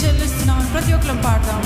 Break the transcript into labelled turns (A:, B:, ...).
A: చెల్లిస్తున్నాం ప్రతి ఒక్కరు పాడదాం.